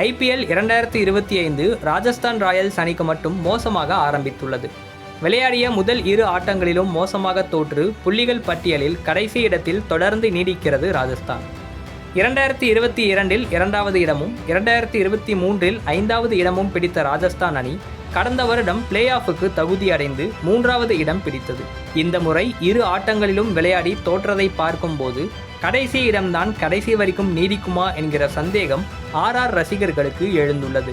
IPL இரண்டாயிரத்தி இருபத்தி ஐந்து ராஜஸ்தான் ராயல்ஸ் அணிக்கு மட்டும் மோசமாக ஆரம்பித்துள்ளது. விளையாடிய முதல் இரு ஆட்டங்களிலும் மோசமாக தோற்று புள்ளிகள் பட்டியலில் கடைசி இடத்தில் தொடர்ந்து நீடிக்கிறது ராஜஸ்தான். இரண்டாயிரத்தி இருபத்தி இரண்டில் இரண்டாவது இடமும் இரண்டாயிரத்தி இருபத்தி மூன்றில் ஐந்தாவது இடமும் பிடித்த ராஜஸ்தான் அணி கடந்த வருடம் பிளே ஆஃபுக்கு தகுதி அடைந்து மூன்றாவது இடம் பிடித்தது. இந்த முறை இரு ஆட்டங்களிலும் விளையாடி தோற்றதை பார்க்கும்போது கடைசி இடம்தான் கடைசி வரைக்கும் நீடிக்குமா என்கிற சந்தேகம் ஆர்ஆர் ரசிகர்களுக்கு எழுந்துள்ளது.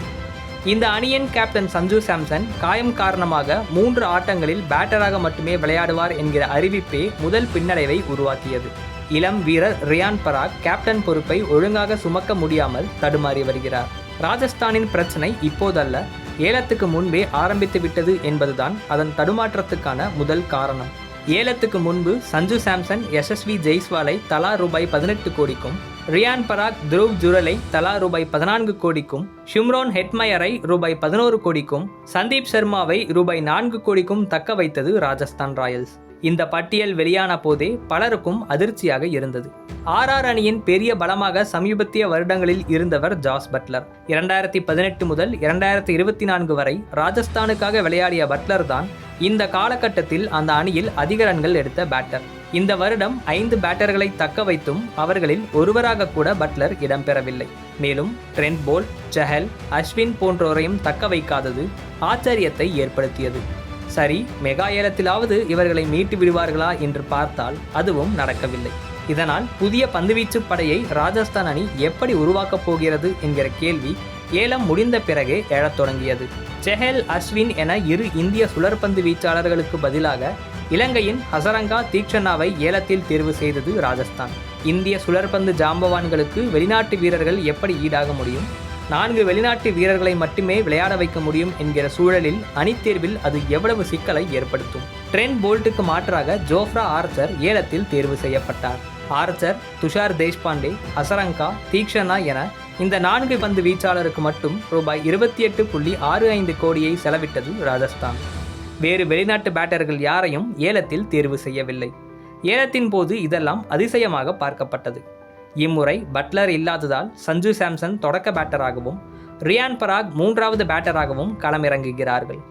இந்த அணியின் கேப்டன் சஞ்சு சாம்சன் காயம் காரணமாக மூன்று ஆட்டங்களில் பேட்டராக மட்டுமே விளையாடுவார் என்கிற அறிவிப்பே முதல் பின்னடைவை உருவாக்கியது. இளம் வீரர் ரியான் பராக் கேப்டன் பொறுப்பை ஒழுங்காக சுமக்க முடியாமல் தடுமாறி வருகிறார். ராஜஸ்தானின் பிரச்சனை இப்போதல்ல ஏலத்துக்கு முன்பே ஆரம்பித்து விட்டது என்பதுதான் அதன் தடுமாற்றத்துக்கான முதல் காரணம். ஏலத்துக்கு முன்பு சஞ்சு சாம்சன் யசஸ்வி ஜெய்ஸ்வாலை தலா ரூபாய் பதினெட்டு கோடிக்கும் ரியான் பராக் துருவ் ஜுரலை தலா ரூபாய் பதினான்கு கோடிக்கும் ஷிம்ரோன் ஹெட்மயரை ரூபாய் பதினோரு கோடிக்கும் சந்தீப் சர்மாவை ரூபாய் நான்கு கோடிக்கும் தக்க வைத்தது ராஜஸ்தான் ராயல்ஸ். இந்த பட்டியல் வெளியான போதே பலருக்கும் அதிர்ச்சியாக இருந்தது. ஆர்ஆர் அணியின் பெரிய பலமாக சமீபத்திய வருடங்களில் இருந்தவர் ஜாஸ் பட்லர். இரண்டாயிரத்தி பதினெட்டு முதல் இரண்டாயிரத்தி இருபத்தி நான்கு வரை ராஜஸ்தானுக்காக விளையாடிய பட்லர் தான் இந்த காலகட்டத்தில் அந்த அணியில் அதிக ரன்கள் எடுத்த பேட்டர் இந்த வருடம் ஐந்து பேட்டர்களை தக்க வைத்தும் அவர்களில் ஒருவராக கூட பட்லர் இடம்பெறவில்லை. மேலும் ட்ரெண்ட் போல் செஹல் அஸ்வின் போன்றோரையும் தக்க வைக்காதது ஆச்சரியத்தை ஏற்படுத்தியது. சரி மெகா ஏலத்திலாவது இவர்களை மீட்டு விடுவார்களா என்று பார்த்தால் அதுவும் நடக்கவில்லை. இதனால் புதிய பந்துவீச்சு படையை ராஜஸ்தான் அணி எப்படி உருவாக்கப் போகிறது என்கிற கேள்வி ஏலம் முடிந்த பிறகே எழத் தொடங்கியது. செஹல் அஸ்வின் என இரு இந்திய சுழற்பந்து வீச்சாளர்களுக்கு பதிலாக இலங்கையின் ஹசரங்கா தீக்ஷனாவை ஏலத்தில் தேர்வு செய்தது ராஜஸ்தான். இந்திய சுழற்பந்து ஜாம்பவான்களுக்கு வெளிநாட்டு வீரர்கள் எப்படி ஈடாக முடியும்? நான்கு வெளிநாட்டு வீரர்களை மட்டுமே விளையாட வைக்க முடியும் என்கிற சூழலில் அணித்தேர்வில் அது எவ்வளவு சிக்கலை ஏற்படுத்தும்? ட்ரெண்ட் போல்ட்டுக்கு மாற்றாக ஜோஃப்ரா ஆர்ச்சர் ஏலத்தில் தேர்வு செய்யப்பட்டார். ஆர்ச்சர் துஷார் தேஷ்பாண்டே ஹசரங்கா தீக்ஷனா என இந்த நான்கு பந்து வீச்சாளருக்கு மட்டும் ரூபாய் இருபத்தி எட்டு புள்ளி ஆறு ஐந்து கோடியை செலவிட்டது ராஜஸ்தான். வேறு வெளிநாட்டு பேட்டர்கள் யாரையும் ஏலத்தில் தேர்வு செய்யவில்லை. ஏலத்தின் போது இதெல்லாம் அதிசயமாக பார்க்கப்பட்டது. இம்முறை பட்லர் இல்லாததால் சஞ்சு சாம்சன் தொடக்க பேட்டராகவும் ரியான் பராக் மூன்றாவது பேட்டராகவும் களமிறங்குகிறார்கள்.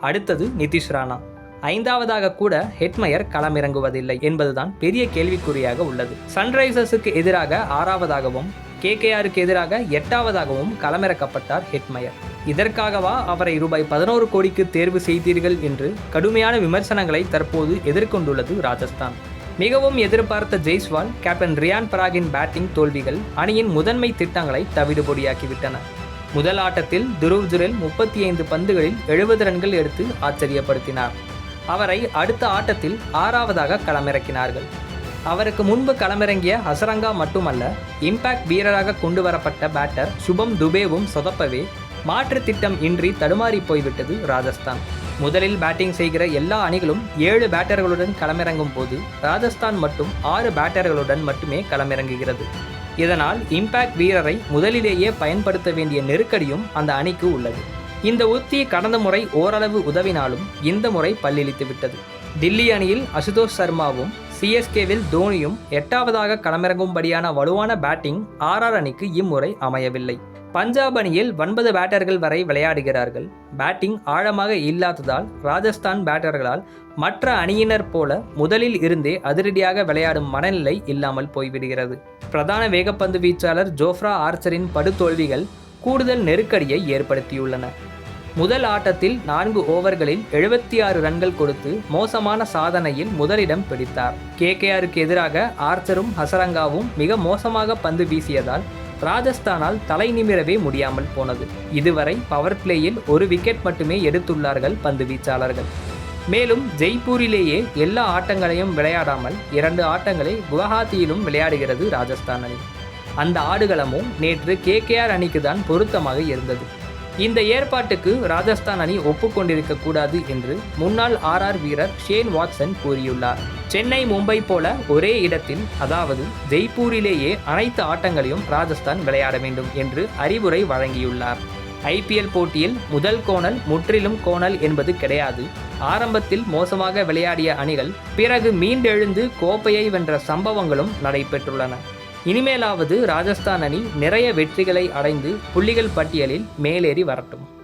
அடுத்தது நிதிஷ் ராணா. ஐந்தாவதாக கூட ஹெட்மயர் களமிறங்குவதில்லை என்பதுதான் பெரிய கேள்விக்குறியாக உள்ளது. சன்ரைசர்ஸுக்கு எதிராக ஆறாவதாகவும் கேகேஆருக்கு எதிராக எட்டாவதாகவும் களமிறக்கப்பட்டார் ஹெட்மயர். இதற்காகவா அவரை ரூபாய் பதினோரு கோடிக்கு தேர்வு செய்தீர்கள் என்று கடுமையான விமர்சனங்களை தற்போது எதிர்கொண்டுள்ளது ராஜஸ்தான். மிகவும் எதிர்பார்த்த ஜெய்ஸ்வால் கேப்டன் ரியான் பராகின் பேட்டிங் தோல்விகள் அணியின் முதன்மை திட்டங்களை தவிடுபொடியாக்கிவிட்டன முதல் ஆட்டத்தில் துருவ் ஜுரெல் முப்பத்தி ஐந்து பந்துகளில் எழுபது ரன்கள் எடுத்து ஆச்சரியப்படுத்தினார். அவரை அடுத்த ஆட்டத்தில் ஆறாவதாக களமிறக்கினார்கள். அவருக்கு முன்பு களமிறங்கிய ஹசரங்கா மட்டுமல்ல இம்பாக்ட் வீரராக கொண்டு வரப்பட்ட பேட்டர் சுபம் துபேவும் சொதப்பவே மாற்று திட்டம் இன்றி தடுமாறி போய்விட்டது ராஜஸ்தான். முதலில் பேட்டிங் செய்கிற எல்லா அணிகளும் ஏழு பேட்டர்களுடன் களமிறங்கும் போது ராஜஸ்தான் மட்டும் ஆறு பேட்டர்களுடன் மட்டுமே களமிறங்குகிறது. இதனால் இம்பாக்ட் வீரரை முதலிலேயே பயன்படுத்த வேண்டிய நெருக்கடியும் அந்த அணிக்கு உள்ளது. இந்த உத்தி கடந்த முறை ஓரளவு உதவினாலும் இந்த முறை பல்லிழித்து விட்டது தில்லி அணியில் அசுதோஷ் சர்மாவும் சிஎஸ்கேவில் தோனியும் எட்டாவதாக களமிறங்கும்படியான வலுவான பேட்டிங் ஆர்ஆர் அணிக்கு இம்முறை அமையவில்லை. பஞ்சாப் அணியில் ஒன்பது பேட்டர்கள் வரை விளையாடுகிறார்கள். பேட்டிங் ஆழமாக இல்லாததால் ராஜஸ்தான் பேட்டர்களால் மற்ற அணியினர் போல முதலில் இருந்தே அதிரடியாக விளையாடும் மனநிலை இல்லாமல் போய்விடுகிறது. பிரதான வேகப்பந்து வீச்சாளர் ஜோஃப்ரா ஆர்ச்சரின் படுதோல்விகள் கூடுதல் நெருக்கடியை ஏற்படுத்தியுள்ளன. முதல் ஆட்டத்தில் நான்கு ஓவர்களில் எழுபத்தி ஆறு ரன்கள் கொடுத்து மோசமான சாதனையில் முதலிடம் பிடித்தார். கேகேஆருக்கு எதிராக ஆர்ச்சரும் ஹசரங்காவும் மிக மோசமாக பந்து வீசியதால் ராஜஸ்தானால் தலை நிமிரவே முடியாமல் போனது. இதுவரை பவர் பிளேயில் ஒரு விக்கெட் மட்டுமே எடுத்துள்ளார்கள் பந்து வீச்சாளர்கள். மேலும் ஜெய்ப்பூரிலேயே எல்லா ஆட்டங்களையும் விளையாடாமல் இரண்டு ஆட்டங்களை குவஹாத்தியிலும் விளையாடுகிறது ராஜஸ்தான் அணி. அந்த ஆடுகளமும் நேற்று கேகேஆர் அணிக்கு தான் பொருத்தமாக இருந்தது. இந்த ஏற்பாட்டுக்கு ராஜஸ்தான் அணி ஒப்புக்கொண்டிருக்க கூடாது என்று முன்னாள் ஆர்ஆர் வீரர் ஷேன் வாட்சன் கூறியுள்ளார். சென்னை மும்பை போல ஒரே இடத்தில் அதாவது ஜெய்ப்பூரிலேயே அனைத்து ஆட்டங்களையும் ராஜஸ்தான் விளையாட வேண்டும் என்று அறிவுரை வழங்கியுள்ளார். ஐபிஎல் போட்டியில் முதல் கோணல் முற்றிலும் கோணல் என்பது கிடையாது. ஆரம்பத்தில் மோசமாக விளையாடிய அணிகள் பிறகு மீண்டெழுந்து கோப்பையை வென்ற சம்பவங்களும் நடைபெற்றுள்ளன. இனிமேலாவது ராஜஸ்தான் அணி நிறைய வெற்றிகளை அடைந்து புள்ளிகள் பட்டியலில் மேலேறி வரட்டும்.